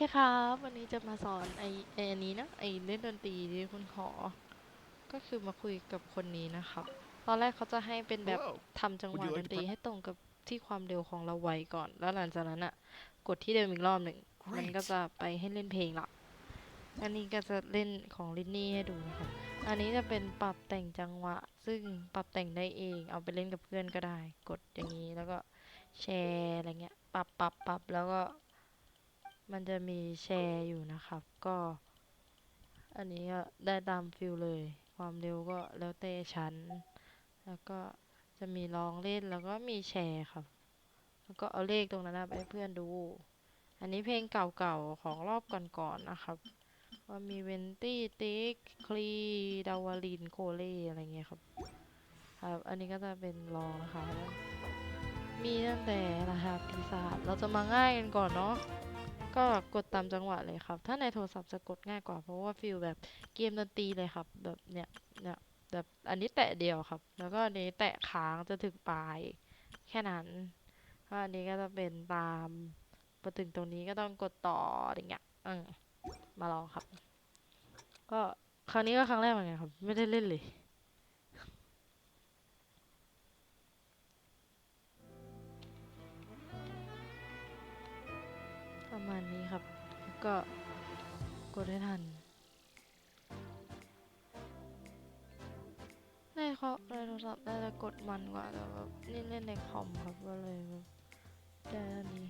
ครับ วันนี้จะมาสอนไอไออันนี้นะไอเล่นดนตรีที่คุณขอ ก็คือมาคุยกับคนนี้นะครับ ตอนแรกเขาจะให้เป็นแบบ Hello. ทำจังห Would วะ you ด like น to ตรี play- ให้ตรงกับที่ความเร็วของเราไวก่อน แล้วหลังจากนั้นอะ กดที่เดิมอีกรอบหนึ่งมันก็ Great. จะไปให้เล่นเพลงละอันนี้ก็จะเล่นของลินนี่ให้ดูนะครับ อันนี้จะเป็นปรับแต่งจังหวะ ซึ่งปรับแต่งได้เอง เอาไปเล่นกับเพื่อนก็ได้ กดอย่างนี้แล้วก็แชร์อะไรเงี้ย ปรับปรับปรับแล้วก็ มันจะมีแชร์อยู่นะครับ ก็ อันนี้ก็ได้ตามฟิลเลย ความเร็วก็แล้วแต่ชั้น แล้วก็จะมีลองเล่นแล้วก็มีแชร์ครับ แล้วก็เอาเลขตรงนั้นนะไปให้เพื่อนดู อันนี้เพลงเก่าๆของรอบก่อนๆนะครับ ว่ามีเวนตี้ติ๊กคลีดาวาลินโคเล่อะไรเงี้ยครับครับ อันนี้ก็จะเป็นลองนะคะ มีตั้งแต่รหัสปีศาจเราจะมาง่ายกันก่อนเนาะ ก็กดตามจังหวะเลยครับ ถ้าในโทรศัพท์จะกดง่ายกว่า เพราะว่าฟิลแบบเกมดนตรีเลยครับ แบบเนี้ยเนี่ยแบบอันนี้แตะเดียวครับ แล้วก็อันนี้แตะค้างจะถึงปลาย แค่นั้นก็อันนี้ก็จะเป็นตามพอถึงตรงนี้ก็ต้องกดต่ออะไรเงี้ยอืมมาลองครับ ก็ครั้งนี้ก็ครั้งแรกเหมือนกันครับ ไม่ได้เล่นเลย ประมาณนี้ครับ ก็กดให้ทันในคอในโทรศัพท์น่าจะกดมันกว่าแต่แบบนี่เล่นในคอมครับก็เลยแบบได้อันนี้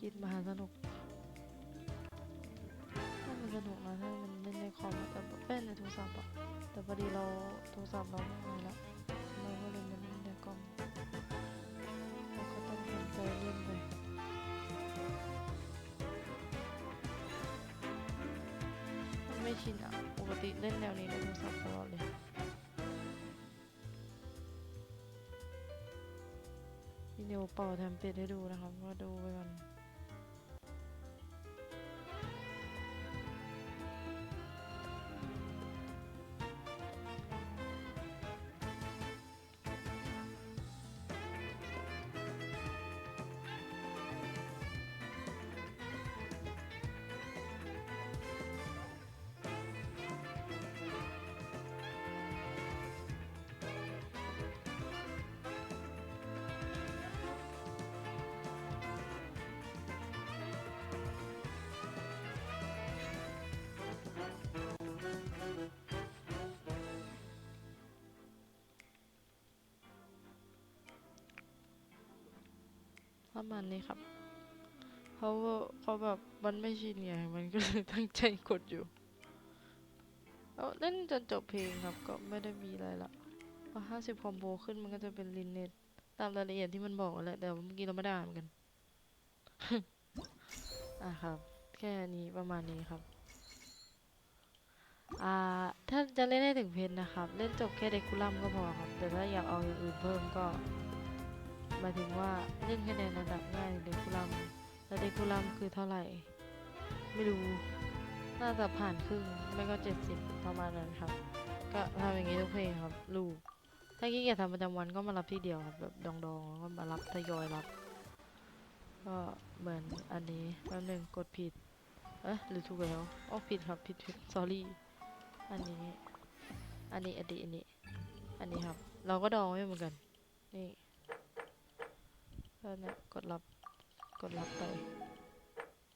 กินมหาสนุก ถ้ามันสนุกนะถ้ามันเล่นในคอมแต่เล่นในโทรศัพท์อะแต่พอดีเราโทรศัพท์เราไม่มีละเราก็เลยมาเล่นในคอมเองทำใจเล่นไม่ชินอะปกติเล่นแนวนี้ในโทรศัพท์ตลอดเลยวิดีโอเป่าแทมเพลตให้ดูนะครับว่าดูไปก่อน ประมาณนี้ครับเขาเขาแบบมันไม่ชินไง มันก็เลยตั้งใจกดอยู่เอาเล่นจนจบเพลงครับ ก็ไม่ได้มีอะไรละพอห้าสิบคอมโบขึ้นมันก็จะเป็นลินเน็ตตามรายละเอียดที่มันบอกแหละแต่ว่าเมื่อกี้เราไม่ได้อ่านเหมือนกัน อะครับ แค่นี้ประมาณนี้ครับ อ่า ถ้าจะเล่นให้ถึงเพนนะครับ เล่นจบแค่เดคูลัมก็พอครับ แต่ถ้าอยากเอาอย่างอื่นเพิ่มก็ หมายถึงว่าเล่นแค่ในระดับง่ายเดคูลัมแล้วเดคูลัมคือเท่าไหร่ ไม่รู้ น่าจะผ่านครึ่งไม่ก็เจ็ดสิบประมาณนั้นครับ ก็ทำอย่างนี้ทุกเพลงครับลูกถ้าขี้เกียจทำประจำวันก็มารับที่เดียวครับแบบดองๆแล้วก็มารับทยอยรับก็เหมือนอันนี้แป๊บนึงกดผิด เอ๊ะหรือถูกแล้วอ๋อผิดครับผิดผิด sorry อันนี้ อันนี้อันนี้อันนี้ อันนี้ครับ เราก็ดองไว้เหมือนกัน นี่ ก็เนี่ยกดรับกดรับไป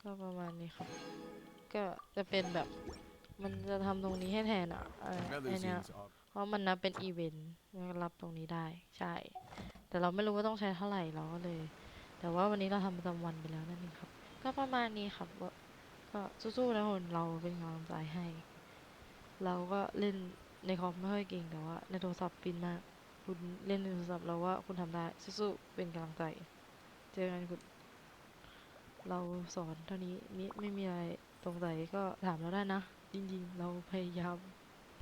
ก็ประมาณนี้ครับ ก็จะเป็นแบบมันจะทำตรงนี้ให้แทนอะเออไอ Another เนี้ย seems off. เพราะมันนับเป็นอีเวนต์มันก็รับตรงนี้ได้ใช่ แต่เราไม่รู้ว่าต้องใช้เท่าไหร่เราก็เลย แต่ว่าวันนี้เราทำประจำวันไปแล้วนั่นเองครับ ก็ประมาณนี้ครับว่าก็สู้ๆนะคนเราเป็นกำลังใจให้ เราก็เล่นในคอมไม่ค่อยเก่งแต่ว่าในโทรศัพท์ฟินมาก คุณเล่นในโทรศัพท์เราว่าคุณทำได้สู้ๆเป็นกำลังใจ เจอกันคุณเราสอนเท่านี้มิไม่มีอะไรตรงไหนก็ถามเราได้นะ จริงๆ เราพยายาม